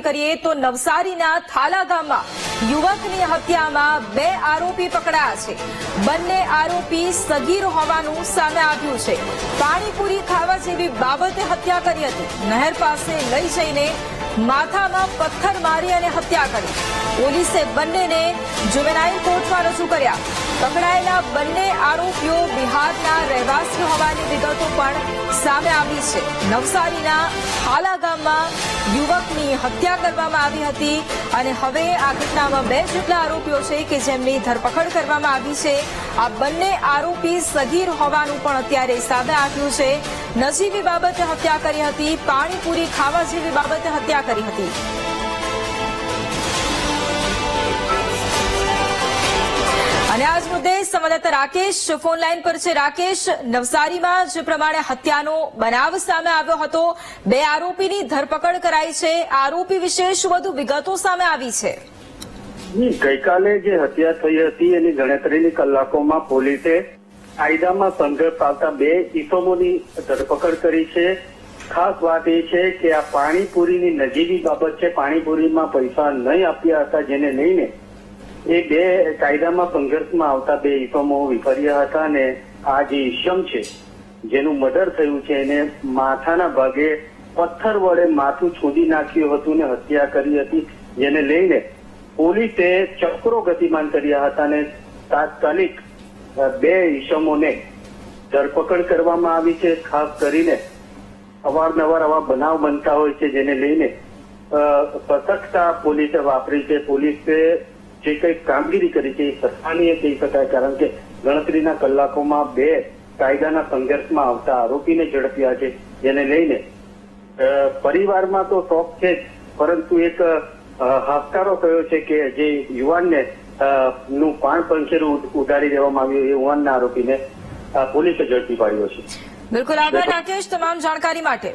કરીએ તો નવસારીના થાલા ગામમાં યુવકની હત્યામાં બે આરોપી પકડાયા છે. બંને આરોપી સગીર હોવાનું સામે આવ્યું છે. પાણીપુરી ખાવા જેવી બાબતે હત્યા કરી હતી. નહેર પાસે લઈ જઈને માથામાં પથ્થર મારી અને હત્યા કરી. પોલીસે બંનેને જુવેનાઇલ કોર્ટમાં રજૂ કર્યા. પકડાયેલા બંને બિહારના રહેવાસી હોવાની વિગતો પણ સામે આવી છે. નવસારીના હાલા ગામમાં યુવકની હત્યા કરવામાં આવી હતી અને હવે આ ઘટનામાં બે જેટલા આરોપીઓ છે કે જેમની ધરપકડ કરવામાં આવી છે. આ બંને આરોપી સગીર હોવાનું પણ અત્યારે સામે આવ્યું છે. નજીવી બાબતે હત્યા કરી હતી, પાણીપુરી ખાવા જેવી બાબતે હત્યા કરી હતી. આજ મુદ્દે સંવાદદાતા રાકેશ ફોન લાઈન પર છે. રાકેશ, નવસારીમાં જે પ્રમાણે હત્યાનો બનાવ સામે આવ્યો હતો, બે આરોપીની ધરપકડ કરાઈ છે. આરોપી વિશે શું વધુ વિગતો સામે આવી છે? ગઈકાલે જે હત્યા થઈ હતી, એની ગણતરીની કલાકોમાં પોલીસે કાયદામાં સંઘર્ષ આવતા બે ઇસમોની ધરપકડ કરી છે. ખાસ વાત એ છે કે આ પાણીપુરીની નજીવી બાબત છે. પાણીપુરીમાં પૈસા નહીં આપ્યા હતા, જેને લઈને એ બે કાયદામાં સંઘર્ષમાં આવતા બે ઇસમો વિફર્યા હતા અને આ જે ઇસમ છે, જેનું મર્ડર થયું છે, એને માથાના ભાગે પથ્થર વડે માથું છોદી નાખ્યું હતું ને હત્યા કરી હતી, જેને લઈને પોલીસે ચક્રો ગતિમાન કર્યા હતા અને તાત્કાલિક બે ઈસમોને ધરપકડ કરવામાં આવી છે, ખાસ કરીને અવારનવાર આવા બનાવ બનતા હોય છે, જેને લઈને સતર્કતા પોલીસે વાપરી છે. પોલીસે જે કંઈ કામગીરી કરી છે એ સરાહનીય કહી શકાય કારણ કે ગણતરીના કલાકોમાં બે કાયદાના સંઘર્ષમાં આવતા આરોપીને ઝડપ્યા છે. જેને લઈને પરિવારમાં તો શોખ છે જ પરંતુ એક હાશકારો થયો છે કે જે યુવાનને નું પાણ પંખેરું ઉડાડી દેવામાં આવ્યું એ યુવાનના આરોપીને પોલીસે ઝડપી પાડ્યો છે. બિલકુલ આભાર રાકેશ તમામ જાણકારી માટે.